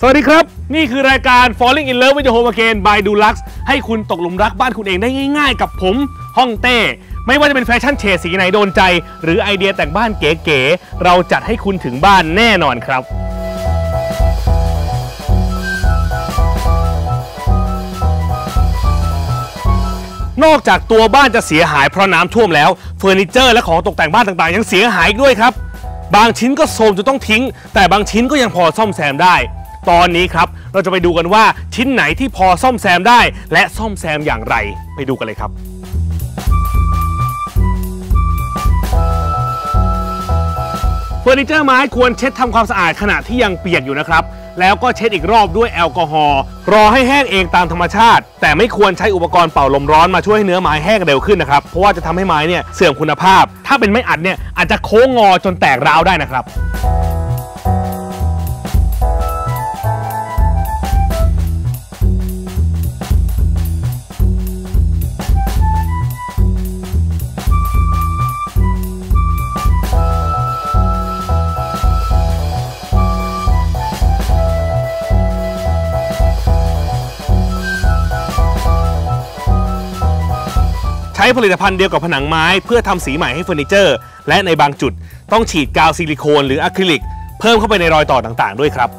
สวัสดีครับ นี่คือรายการ Falling in Love with home again by Dulux ให้คุณตกหลุมรักบ้านคุณเองได้ง่าย ๆ กับผมฮ่องเต้ ไม่ว่าจะเป็นแฟชั่นเฉดสีไหนโดนใจ หรือไอเดียแต่งบ้านเก๋ๆเราจัดให้คุณถึงบ้านแน่นอนครับ นอกจากตัวบ้านจะเสียหายเพราะน้ำท่วมแล้วเฟอร์นิเจอร์และของตกแต่งบ้านต่างๆ ยังเสียหายอีกด้วยครับ บางชิ้นก็โทรมจนต้องทิ้ง แต่บางชิ้นก็ยังพอซ่อมแซมได้ ตอนนี้ครับ เราจะไปดูกันว่าชิ้นไหนที่พอซ่อมแซมได้ และซ่อมแซมอย่างไร ไปดูกันเลยครับเฟอร์นิเจอร์ไม้ควรเช็ดทำความสะอาดขณะที่ยังเปียกอยู่นะครับ แล้วก็เช็ดอีกรอบด้วยแอลกอฮอล์รอให้แห้งเองตามธรรมชาติ แต่ไม่ควรใช้อุปกรณ์เป่าลมร้อนมาช่วยให้เนื้อไม้แห้งเร็วขึ้นนะครับเพราะว่าจะทำให้ไม้เนี่ยเสื่อมคุณภาพ ถ้าเป็นไม้อัดเนี่ยอาจจะโค้งงอจนแตกร้าวได้นะครับ ผลิตภัณฑ์เดียวกับผนังไม้ เพื่อทำสีใหม่ให้เฟอร์นิเจอร์ และในบางจุดต้องฉีดกาวซิลิโคนหรืออะคริลิก เพิ่มเข้าไปในรอยต่อต่างๆ ด้วยครับ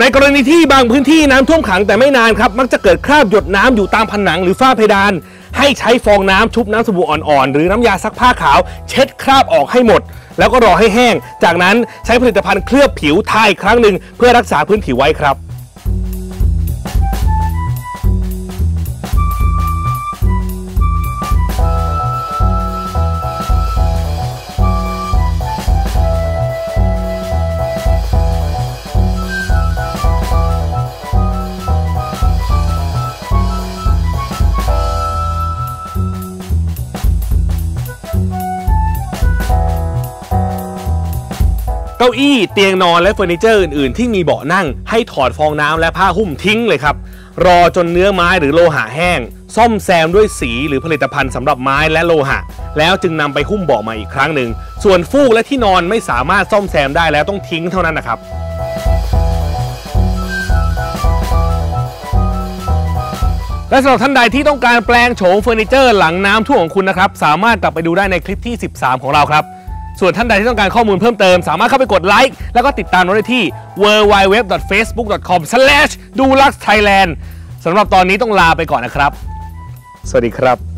ในกรณีที่บางพื้นที่น้ำท่วมขังแต่ไม่นานครับ มักจะเกิดคราบหยดน้ำอยู่ตามผนังหรือฝ้าเพดาน ให้ใช้ฟองน้ำชุบน้ำสบู่อ่อนๆ หรือน้ำยาซักผ้าขาว เช็ดคราบออกให้หมด แล้วก็รอให้แห้ง จากนั้นใช้ผลิตภัณฑ์เคลือบผิวทาอีกครั้งหนึ่งเพื่อรักษาพื้นผิวไว้ครับ ก้าอี้เตียงนอนและเฟอร์นิเจอร์อื่นๆ ที่มีเบาะนั่ง ให้ถอดฟองน้ำและผ้าหุ้มทิ้งเลยครับ รอจนเนื้อไม้หรือโลหะแห้ง ซ่อมแซมด้วยสีหรือผลิตภัณฑ์สำหรับไม้และโลหะ แล้วจึงนำไปหุ้มเบาะมาอีกครั้งหนึ่ง ส่วนฟูกและที่นอนไม่สามารถซ่อมแซมได้แล้วต้องทิ้งเท่านั้นนะครับและสำหรับท่านใดที่ต้องการแปลงโฉมเฟอร์นิเจอร์หลังน้ำท่วมของคุณนะครับ สามารถกลับไปดูได้ในคลิปที่ 13 ของเราครับ ส่วนท่านใดที่ต้องการข้อมูลเพิ่มเติม สามารถเข้าไปกดไลค์แล้วก็ติดตามเราได้ที่ www.facebook.com/duluxthailand สำหรับตอนนี้ต้องลาไปก่อนนะครับ สวัสดีครับ